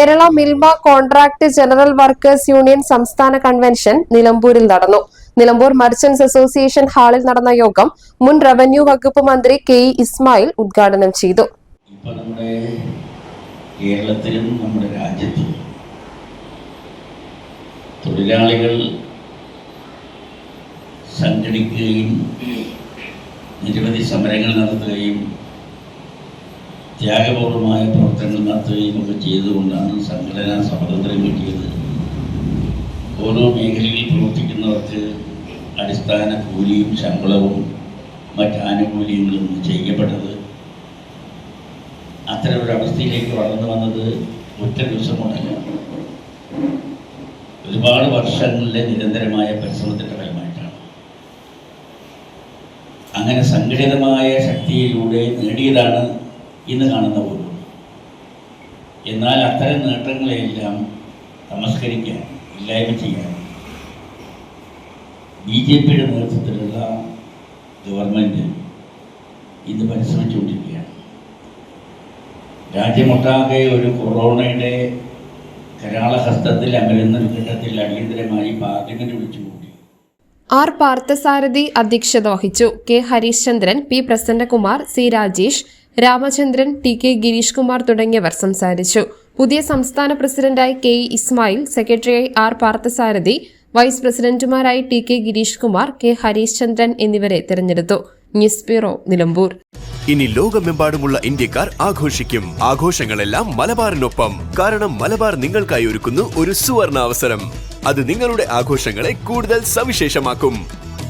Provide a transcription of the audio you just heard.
Kerala Milma contract general workers union സംസ്ഥാന convention നിലമ്പൂരിൽ നടന്നു. നിലമ്പൂർ മർച്ചന്റ്സ് അസോസിയേഷൻ ഹാളിൽ നടന്ന യോഗം മുൻ റവന്യൂ വകുപ്പ് മന്ത്രി കെ ഇ ഇസ്മായിൽ ഉദ്ഘാടനം ചെയ്തു. കേരളത്തിലും നമ്മുടെ രാജ്യത്തും തൊഴിലാളികൾ സംഘടിക്കുകയും നിരവധി സമരങ്ങൾ നടത്തുകയും ത്യാഗപൂർവമായ പ്രവർത്തനങ്ങൾ നടത്തുകയും ഒക്കെ ചെയ്തുകൊണ്ടാണ് സംഘടനാ സ്വാതന്ത്ര്യം കിട്ടിയത്. ഓരോ മേഖലയിൽ പ്രവർത്തിക്കുന്നവർക്ക് അടിസ്ഥാന കൂലിയും ശമ്പളവും മറ്റ് ആനുകൂല്യങ്ങളും ചെയ്യപ്പെട്ടത് അത്തരം ഒരു അവസ്ഥയിലേക്ക് വളർന്നു വന്നത് ഒറ്റ ദിവസം കൊണ്ടല്ല. ഒരുപാട് വർഷങ്ങളിലെ നിരന്തരമായ പരിശ്രമത്തിന്റെ ഫലമായിട്ടാണ്. അങ്ങനെ സംഘടിതമായ ശക്തിയിലൂടെ നേടിയതാണ് ഇന്ന് കാണുന്ന പോലും. എന്നാൽ അത്തരം നേട്ടങ്ങളെയെല്ലാം നമസ്കരിക്കാൻ ഇല്ലായ്മ ചെയ്യാൻ ബി ജെ പിയുടെ നേതൃത്വത്തിലുള്ള ഗവൺമെന്റ് ഇന്ന് പരിശ്രമിച്ചുകൊണ്ടിരിക്കുകയാണ്. രാജ്യമൊട്ടാകെ ഒരു കൊറോണയുടെ കരാളഹസ്തത്തിൽ അമരുന്ന ഒരു ഘട്ടത്തിൽ അടിയന്തരമായി പാർലമെന്റ് വിളിച്ചു ആർ പാർത്ഥസാരഥി അധ്യക്ഷത വഹിച്ചു K Harishchandran P Prasannakumar C Rajesh Ramachandran T K Girish Kumar തുടങ്ങിയവർ സംസാരിച്ചു. പുതിയ സംസ്ഥാന പ്രസിഡന്റായി കെ ഇസ്മായിൽ സെക്രട്ടറിയായി R Parthasarathy vice പ്രസിഡന്റുമാരായി T K Girish Kumar K Harish Chandran എന്നിവരെ തിരഞ്ഞെടുത്തു. News bureau Nilambur. ഇനി ലോകമെമ്പാടുമുള്ള ഇന്ത്യക്കാർ ആഘോഷിക്കും. ആഘോഷങ്ങളെല്ലാം മലബാറിനൊപ്പം. കാരണം മലബാർ നിങ്ങൾക്കായി ഒരുക്കുന്നു ഒരു സുവർണ അവസരം അത് നിങ്ങളുടെ ആഘോഷങ്ങളെ കൂടുതൽ സവിശേഷമാക്കും.